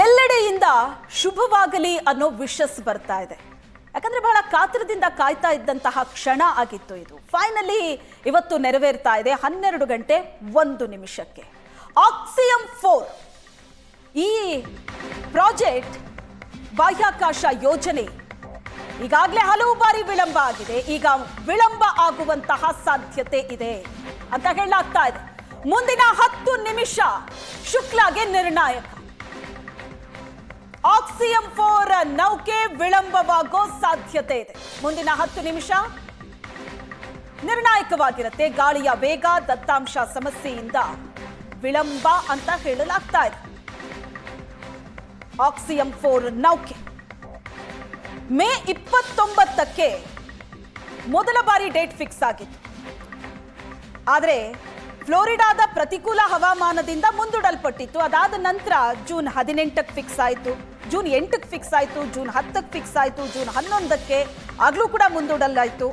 ಎಲ್ಲೆಡೆಯಿಂದ ಶುಭವಾಗಲಿ ಅನ್ನೋ ವಿಶಸ್ ಬರ್ತಾ ಇದೆ. ಯಾಕಂದ್ರೆ ಬಹಳ ಕಾತರದಿಂದ ಕಾಯ್ತಾ ಇದ್ದಂತಹ ಕ್ಷಣ ಆಗಿತ್ತು ಇದು. ಫೈನಲಿ ಇವತ್ತು ನೆರವೇರ್ತಾ ಇದೆ ಹನ್ನೆರಡು ಗಂಟೆ ಒಂದು ನಿಮಿಷಕ್ಕೆ. ಆಕ್ಸಿಯಂ ಫೋರ್ ಈ ಪ್ರಾಜೆಕ್ಟ್ ಬಾಹ್ಯಾಕಾಶ ಯೋಜನೆ ಈಗಾಗಲೇ ಹಲವು ಬಾರಿ ವಿಳಂಬ ಆಗಿದೆ. ಈಗ ವಿಳಂಬ ಆಗುವಂತಹ ಸಾಧ್ಯತೆ ಇದೆ ಅಂತ ಹೇಳಲಾಗ್ತಾ ಇದೆ. ಮುಂದಿನ ಹತ್ತು ನಿಮಿಷ ಶುಕ್ಲಾಗೆ ನಿರ್ಣಾಯಕ. ಆಕ್ಸಿಯಂ ಫೋರ್ ನೌಕೆ ವಿಳಂಬವಾಗೋ ಸಾಧ್ಯತೆ ಇದೆ. ಮುಂದಿನ ಹತ್ತು ನಿಮಿಷ. ನಿರ್ಣಾಯಕವಾಗಿರುತ್ತೆ ಗಾಳಿಯ ವೇಗ, ದತ್ತಾಂಶ ಸಮಸ್ಯೆಯಿಂದ ವಿಳಂಬ ಅಂತ ಹೇಳಲಾಗ್ತಾ ಇದೆ. ಆಕ್ಸಿಯಂ ಫೋರ್ ನೌಕೆ. ಮೇ ಇಪ್ಪತ್ತೊಂಬತ್ತಕ್ಕೆ ಮೊದಲ ಬಾರಿ ಡೇಟ್ ಫಿಕ್ಸ್ ಆಗಿತ್ತು. ಆದರೆ ಫ್ಲೋರಿಡಾದ ಪ್ರತಿಕೂಲ ಹವಾಮಾನದಿಂದ ಮುಂದೂಡಲ್ಪಟ್ಟಿತ್ತು. ಅದಾದ ನಂತರ ಜೂನ್ ಹದಿನೆಂಟಕ್ಕೆ ಫಿಕ್ಸ್ ಆಯಿತು. ಜೂನ್ ಎಂಟಕ್ಕೆ ಫಿಕ್ಸ್ ಆಯಿತು, ಜೂನ್ ಹತ್ತಕ್ಕೆ ಫಿಕ್ಸ್ ಆಯಿತು, ಜೂನ್ ಹನ್ನೊಂದಕ್ಕೆ ಆಗಲೂ ಕೂಡ ಮುಂದೂಡಲಾಯಿತು.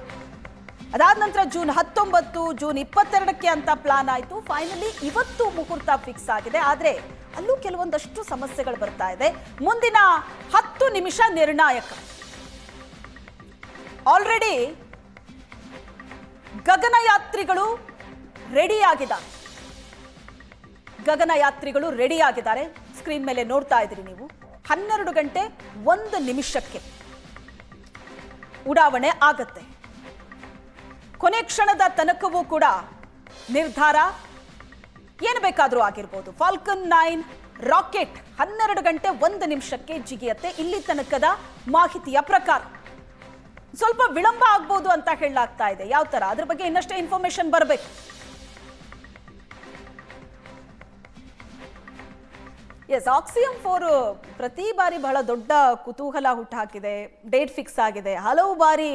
ಅದಾದ ನಂತರ ಜೂನ್ ಹತ್ತೊಂಬತ್ತು, ಜೂನ್ ಇಪ್ಪತ್ತೆರಡಕ್ಕೆ ಅಂತ ಪ್ಲಾನ್ ಆಯಿತು. ಫೈನಲಿ ಇವತ್ತು ಮುಹೂರ್ತ ಫಿಕ್ಸ್ ಆಗಿದೆ. ಆದರೆ, ಅಲ್ಲೂ ಕೆಲವೊಂದಷ್ಟು ಸಮಸ್ಯೆಗಳು ಬರ್ತಾ ಇದೆ. ಮುಂದಿನ ಹತ್ತು ನಿಮಿಷ ನಿರ್ಣಾಯಕ. ಆಲ್ರೆಡಿ ಗಗನಯಾತ್ರಿಗಳು ರೆಡಿಯಾಗಿದ್ದಾರೆ ಗಗನಯಾತ್ರಿಗಳು ರೆಡಿಯಾಗಿದ್ದಾರೆ ಸ್ಕ್ರೀನ್ ಮೇಲೆ ನೋಡ್ತಾ ಇದ್ದೀರಿ ನೀವು. ಹನ್ನೆರಡು ಗಂಟೆ ಒಂದು ನಿಮಿಷಕ್ಕೆ ಉಡಾವಣೆ ಆಗತ್ತೆ. ಕೊನೆ ಕ್ಷಣದ ತನಕವೂ ಕೂಡ ನಿರ್ಧಾರ ಏನು ಬೇಕಾದರೂ ಆಗಿರ್ಬೋದು. ಫಾಲ್ಕನ್ ನೈನ್ ರಾಕೆಟ್ ಹನ್ನೆರಡು ಗಂಟೆ ಒಂದು ನಿಮಿಷಕ್ಕೆ ಜಿಗಿಯತ್ತೆ. ಇಲ್ಲಿ ತನಕದ ಮಾಹಿತಿಯ ಪ್ರಕಾರ. ಸ್ವಲ್ಪ ವಿಳಂಬ ಆಗ್ಬೋದು ಅಂತ ಹೇಳಲಾಗ್ತಾ ಇದೆ. ಯಾವ ತರ ಅದ್ರ ಬಗ್ಗೆ ಇನ್ನಷ್ಟೇ ಇನ್ಫಾರ್ಮೇಶನ್ ಬರಬೇಕು. ಎಸ್ ಆಕ್ಸಿಯಂ ಫೋರ್ ಪ್ರತಿ ಬಾರಿ ಬಹಳ ದೊಡ್ಡ ಕುತೂಹಲ ಹುಟ್ಟುಹಾಕಿದೆ ಡೇಟ್ ಫಿಕ್ಸ್ ಆಗಿದೆ, ಹಲವು ಬಾರಿ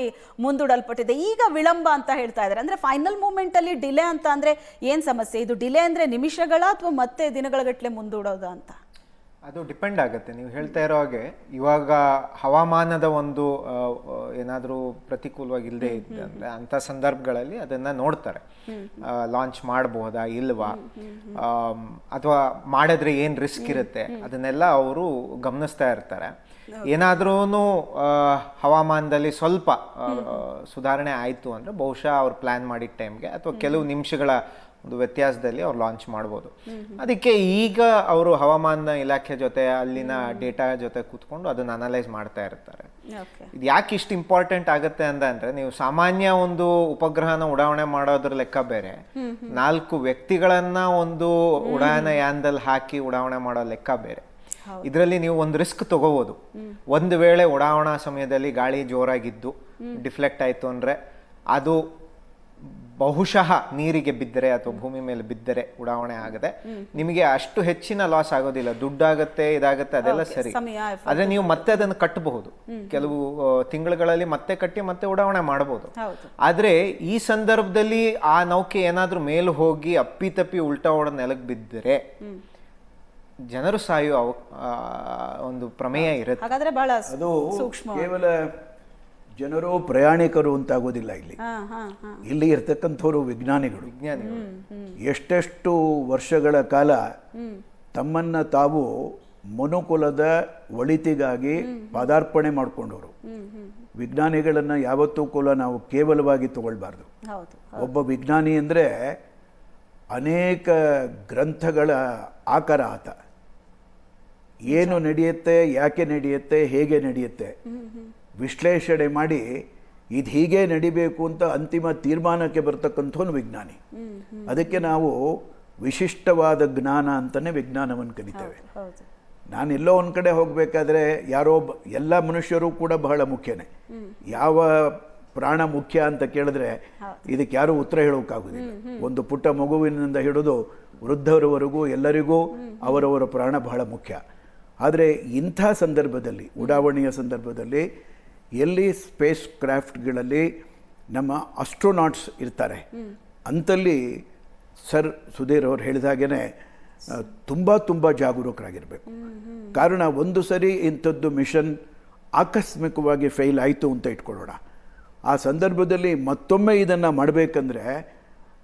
ಮುಂದೂಡಲ್ಪಟ್ಟಿದೆ. ಈಗ ವಿಳಂಬ ಅಂತ ಹೇಳ್ತಾ ಇದ್ದಾರೆ. ಅಂದ್ರೆ ಫೈನಲ್ ಮೂಮೆಂಟ್ ಅಲ್ಲಿ ಡಿಲೇ ಅಂತ ಅಂದ್ರೆ ಏನ್ ಸಮಸ್ಯೆ? ಇದು ಡಿಲೇ ಅಂದ್ರೆ ನಿಮಿಷಗಳ ಅಥವಾ ಮತ್ತೆ ದಿನಗಳ ಗಟ್ಟಲೆ ಮುಂದೂಡೋದಾ ಅಂತ. ಅದು ಡಿಪೆಂಡ್ ಆಗುತ್ತೆ. ನೀವು ಹೇಳ್ತಾ ಇರೋ ಹಾಗೆ ಇವಾಗ ಹವಾಮಾನದ ಒಂದು ಏನಾದರೂ ಪ್ರತಿಕೂಲವಾಗಿ ಇಲ್ಲದೆ ಇದ್ದಂದ್ರೆ ಅಂಥ ಸಂದರ್ಭಗಳಲ್ಲಿ ಅದನ್ನ ನೋಡ್ತಾರೆ. ಲಾಂಚ್ ಮಾಡಬಹುದಾ ಇಲ್ವಾ? ಅಥವಾ ಮಾಡಿದ್ರೆ ಏನು ರಿಸ್ಕ್ ಇರುತ್ತೆ? ಅದನ್ನೆಲ್ಲ ಅವರು ಗಮನಿಸ್ತಾ ಇರ್ತಾರೆ. ಏನಾದ್ರೂ ಹವಾಮಾನದಲ್ಲಿ ಸ್ವಲ್ಪ ಸುಧಾರಣೆ ಆಯಿತು ಅಂದರೆ ಬಹುಶಃ ಅವ್ರು ಪ್ಲ್ಯಾನ್ ಮಾಡಿದ ಟೈಮ್ಗೆ ಅಥವಾ ಕೆಲವು ನಿಮಿಷಗಳ ಒಂದು ವ್ಯತ್ಯಾಸದಲ್ಲಿ ಅವ್ರು ಲಾಂಚ್ ಮಾಡ್ಬೋದು. ಅದಕ್ಕೆ ಈಗ ಅವರು ಹವಾಮಾನ ಇಲಾಖೆ ಜೊತೆ ಅಲ್ಲಿನ ಡೇಟಾ ಜೊತೆ ಕೂತ್ಕೊಂಡು ಅದನ್ನ ಅನಲೈಸ್ ಮಾಡ್ತಾ ಇರ್ತಾರೆ. ಇದು ಯಾಕೆ ಇಷ್ಟು ಇಂಪಾರ್ಟೆಂಟ್ ಆಗುತ್ತೆ ಅಂತ ಅಂದ್ರೆ ನೀವು ಸಾಮಾನ್ಯ ಒಂದು ಉಪಗ್ರಹನ ಉಡಾವಣೆ ಮಾಡೋದ್ರ ಲೆಕ್ಕ ಬೇರೆ. ನಾಲ್ಕು ವ್ಯಕ್ತಿಗಳನ್ನ ಒಂದು ಉಡಾಯನ ಯಾನದಲ್ಲಿ ಹಾಕಿ ಉಡಾವಣೆ ಮಾಡೋ ಲೆಕ್ಕ ಬೇರೆ. ಇದರಲ್ಲಿ ನೀವು ಒಂದು ರಿಸ್ಕ್ ತಗೋಬಹುದು ಒಂದು ವೇಳೆ ಉಡಾವಣಾ ಸಮಯದಲ್ಲಿ ಗಾಳಿ ಜೋರಾಗಿದ್ದು ಡಿಫ್ಲೆಕ್ಟ್ ಆಯ್ತು ಅಂದ್ರೆ ಅದು ಬಹುಶಃ ನೀರಿಗೆ ಬಿದ್ದರೆ ಅಥವಾ ಭೂಮಿ ಮೇಲೆ ಬಿದ್ದರೆ ಉಡಾವಣೆ ಆಗದೆ ನಿಮಗೆ ಅಷ್ಟು ಹೆಚ್ಚಿನ ಲಾಸ್ ಆಗೋದಿಲ್ಲ. ದುಡ್ಡಾಗತ್ತೆ ಇದಾಗತ್ತೆ ಅದೆಲ್ಲ ಸರಿ. ಅದೇ ಆದ್ರೆ ನೀವು ಮತ್ತೆ ಅದನ್ನು ಕಟ್ಟಬಹುದು. ಕೆಲವು ತಿಂಗಳುಗಳಲ್ಲಿ ಮತ್ತೆ ಕಟ್ಟಿ ಮತ್ತೆ ಉಡಾವಣೆ ಮಾಡಬಹುದು ಹೌದು. ಆದ್ರೆ ಈ ಸಂದರ್ಭದಲ್ಲಿ ಆ ನೌಕೆ ಏನಾದ್ರೂ ಮೇಲೆ ಹೋಗಿ ಅಪ್ಪಿತಪ್ಪಿ ಉಲ್ಟಾ ಓಡ ನೆಲಕ್ಕೆ ಬಿದ್ದರೆ ಜನರು ಸಾಯುವ ಅವ- ಒಂದು ಪ್ರಮೇಯ ಇರುತ್ತೆ. ಹಾಗಾದ್ರೆ ಬಹಳ ಅದು ಸೂಕ್ಷ್ಮ ಕೇವಲ ಜನರು ಪ್ರಯಾಣಿಕರು ಅಂತಾಗೋದಿಲ್ಲ ಇಲ್ಲಿ. ಹಾ ಹಾ ಹಾ. ಇಲ್ಲಿ ಇರ್ತಕ್ಕಂಥವ್ರು ವಿಜ್ಞಾನಿಗಳು. ವಿಜ್ಞಾನಿಗಳು. ಎಷ್ಟೆಷ್ಟು ವರ್ಷಗಳ ಕಾಲ ತಮ್ಮನ್ನ ತಾವು ಮನುಕುಲದ ಒಳಿತಿಗಾಗಿ ಪಾದಾರ್ಪಣೆ ಮಾಡಿಕೊಂಡವರು. ವಿಜ್ಞಾನಿಗಳನ್ನ ಯಾವತ್ತೂ ಕೂಲ ನಾವು ಕೇವಲವಾಗಿ ತಗೊಳ್ಬಾರ್ದು. ಹೌದು ಒಬ್ಬ ವಿಜ್ಞಾನಿ ಅಂದರೆ ಅನೇಕ ಗ್ರಂಥಗಳ ಆಕಾರ ಆತ. ಏನು ನಡೆಯುತ್ತೆ ಯಾಕೆ ನಡೆಯುತ್ತೆ ಹೇಗೆ ನಡೆಯುತ್ತೆ. ವಿಶ್ಲೇಷಣೆ ಮಾಡಿ ಇದು ಹೀಗೆ ನಡಿಬೇಕು ಅಂತ ಅಂತಿಮ ತೀರ್ಮಾನಕ್ಕೆ ಬರ್ತಕ್ಕಂಥವನು ವಿಜ್ಞಾನಿ. ಅದಕ್ಕೆ ನಾವು ವಿಶಿಷ್ಟವಾದ ಜ್ಞಾನ ಅಂತಲೇ ವಿಜ್ಞಾನವನ್ನು ಕರಿತೇವೆ. ಹೌದು ನಾನು ಎಲ್ಲೋ ಒಂದು ಕಡೆ ಹೋಗಬೇಕಾದ್ರೆ ಯಾರೋ ಎಲ್ಲ ಮನುಷ್ಯರು ಕೂಡ ಬಹಳ ಮುಖ್ಯನೇ. ಯಾವ ಪ್ರಾಣ ಮುಖ್ಯ ಅಂತ ಕೇಳಿದ್ರೆ ಇದಕ್ಕೆ ಯಾರೂ ಉತ್ತರ ಹೇಳೋಕ್ಕಾಗೋದಿಲ್ಲ ಒಂದು ಪುಟ್ಟ ಮಗುವಿನಿಂದ ಹಿಡಿದು ವೃದ್ಧರವರೆಗೂ ಎಲ್ಲರಿಗೂ ಅವರವರ ಪ್ರಾಣ ಬಹಳ ಮುಖ್ಯ. ಆದರೆ ಇಂಥ ಸಂದರ್ಭದಲ್ಲಿ ಉಡಾವಣೆಯ ಸಂದರ್ಭದಲ್ಲಿ ಎಲ್ಲಿ ಸ್ಪೇಸ್ ಕ್ರಾಫ್ಟ್ಗಳಲ್ಲಿ ನಮ್ಮ ಅಸ್ಟ್ರೋನಾಟ್ಸ್ ಇರ್ತಾರೆ ಅಂತಲ್ಲಿ ಸರ್ ಸುಧೀರ್ ಅವ್ರು ಹೇಳಿದ ತುಂಬ ತುಂಬ ಜಾಗರೂಕರಾಗಿರಬೇಕು. ಕಾರಣ ಒಂದು ಸರಿ ಇಂಥದ್ದು ಮಿಷನ್ ಆಕಸ್ಮಿಕವಾಗಿ ಫೇಲ್ ಆಯಿತು ಅಂತ ಇಟ್ಕೊಳ್ಳೋಣ. ಆ ಸಂದರ್ಭದಲ್ಲಿ ಮತ್ತೊಮ್ಮೆ ಇದನ್ನು ಮಾಡಬೇಕಂದ್ರೆ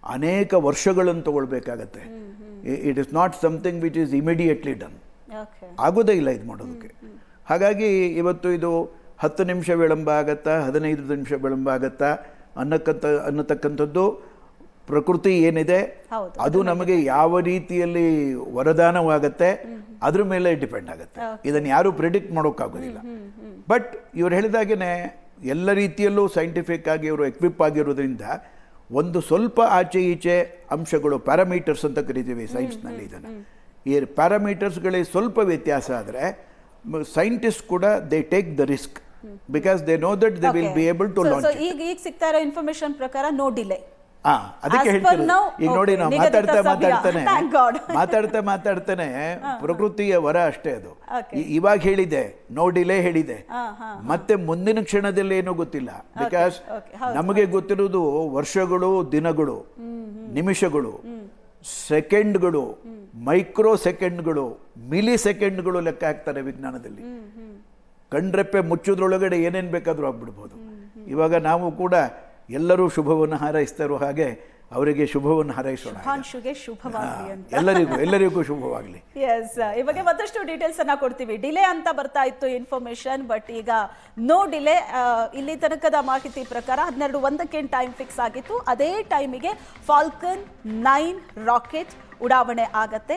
ಅನೇಕ ವರ್ಷಗಳನ್ನು ತಗೊಳ್ಬೇಕಾಗತ್ತೆ. It is not something which is immediately done. ಆಗೋದೇ ಇಲ್ಲ ಇದು ಮಾಡೋದಕ್ಕೆ. ಹಾಗಾಗಿ ಇವತ್ತು ಇದು ಹತ್ತು ನಿಮಿಷ ವಿಳಂಬ ಆಗತ್ತಾ ಹದಿನೈದು ನಿಮಿಷ ವಿಳಂಬ ಆಗತ್ತಾ ಅನ್ನಕ್ಕಂಥ ಅನ್ನತಕ್ಕಂಥದ್ದು ಪ್ರಕೃತಿ ಏನಿದೆ ಅದು ನಮಗೆ ಯಾವ ರೀತಿಯಲ್ಲಿ ವರದಾನವಾಗತ್ತೆ ಅದ್ರ ಮೇಲೆ ಡಿಪೆಂಡ್ ಆಗುತ್ತೆ. ಇದನ್ನು ಯಾರು ಪ್ರಿಡಿಕ್ಟ್ ಮಾಡೋಕ್ಕಾಗೋದಿಲ್ಲ. ಬಟ್ ಇವ್ರು ಹೇಳಿದಾಗೇನೆ ಎಲ್ಲ ರೀತಿಯಲ್ಲೂ ಸೈಂಟಿಫಿಕ್ ಆಗಿ ಇವರು ಎಕ್ವಿಪ್ ಆಗಿರೋದ್ರಿಂದ ಒಂದು ಸ್ವಲ್ಪ ಆಚೆ ಈಚೆ ಅಂಶಗಳು ಪ್ಯಾರಾಮೀಟರ್ಸ್ ಅಂತ ಕರಿತೀವಿ ಸೈನ್ಸ್ನಲ್ಲಿ ಇದನ್ನು. ಈ ಪ್ಯಾರಾಮೀಟರ್ಸ್ಗಳಿಗೆ ಸ್ವಲ್ಪ ವ್ಯತ್ಯಾಸ ಆದರೆ ಸೈಂಟಿಸ್ಟ್ ಕೂಡ they take the risk because they know that they will be able to launch ಈಗ ಈಗ ಸಿಗ್ತಾ ಇರೋ ಇನ್ಫಾರ್ಮೇಶನ್ ಪ್ರಕಾರ ನೋ ಡಿಲೇ ಹಾ ಅದಕ್ಕೆ now, ಈಗ ನೋಡಿ ನಾವು ಮಾತಾಡ್ತಾ ಮಾತಾಡ್ತಾನೆ. ಮಾತಾಡ್ತಾ ಮಾತಾಡ್ತಾನೆ ಪ್ರಕೃತಿಯ ವರ ಅಷ್ಟೇ ಅದು. ಇವಾಗ ಹೇಳಿದೆ ನೋ ಡಿಲೇ ಹೇಳಿದೆ. ಮತ್ತೆ ಮುಂದಿನ ಕ್ಷಣದಲ್ಲಿ ಏನೋ ಗೊತ್ತಿಲ್ಲ. ಬಿಕಾಸ್ ನಮಗೆ ಗೊತ್ತಿರೋದು ವರ್ಷಗಳು ದಿನಗಳು ನಿಮಿಷಗಳು ಸೆಕೆಂಡ್ಗಳು ಮೈಕ್ರೋ ಸೆಕೆಂಡ್ಗಳು ಮಿಲಿ ಸೆಕೆಂಡ್ಗಳು ಲೆಕ್ಕ ಹಾಕ್ತಾರೆ ವಿಜ್ಞಾನದಲ್ಲಿ. ಕಣ್ರೆಪ್ಪೆ ಮುಚ್ಚೋದ್ರೊಳಗಡೆ ಏನೇನು ಬೇಕಾದರೂ ಆಗ್ಬಿಡ್ಬೋದು. ಇವಾಗ ನಾವು ಕೂಡ ಎಲ್ಲರೂ ಶುಭವನ್ನು ಹಾರೈಸ್ತಾ ಇರೋ ಹಾಗೆ ಅವರಿಗೆ ಶುಭವನ್ನು ಹಾರೈಸೋಣ ಎಲ್ಲರಿಗೂ ಎಲ್ಲರಿಗೂ ಶುಭವಾಗಲಿ. ಎಸ್ ಇವಾಗ ಮತ್ತಷ್ಟು ಡೀಟೇಲ್ಸ್ ಅನ್ನ ಕೊಡ್ತೀವಿ. ಡಿಲೇ ಅಂತ ಬರ್ತಾ ಇತ್ತು ಇನ್ಫಾರ್ಮೇಶನ್ ಬಟ್ ಈಗ ನೋ ಡಿಲೇ ಇಲ್ಲಿ ತನಕದ ಮಾಹಿತಿ ಪ್ರಕಾರ ಹನ್ನೆರಡು ಒಂದಕ್ಕೆ ಟೈಮ್ ಫಿಕ್ಸ್ ಆಗಿತ್ತು ಅದೇ ಟೈಮಿಗೆ ಫಾಲ್ಕನ್ ನೈನ್ ರಾಕೆಟ್ ಉಡಾವಣೆ ಆಗತ್ತೆ.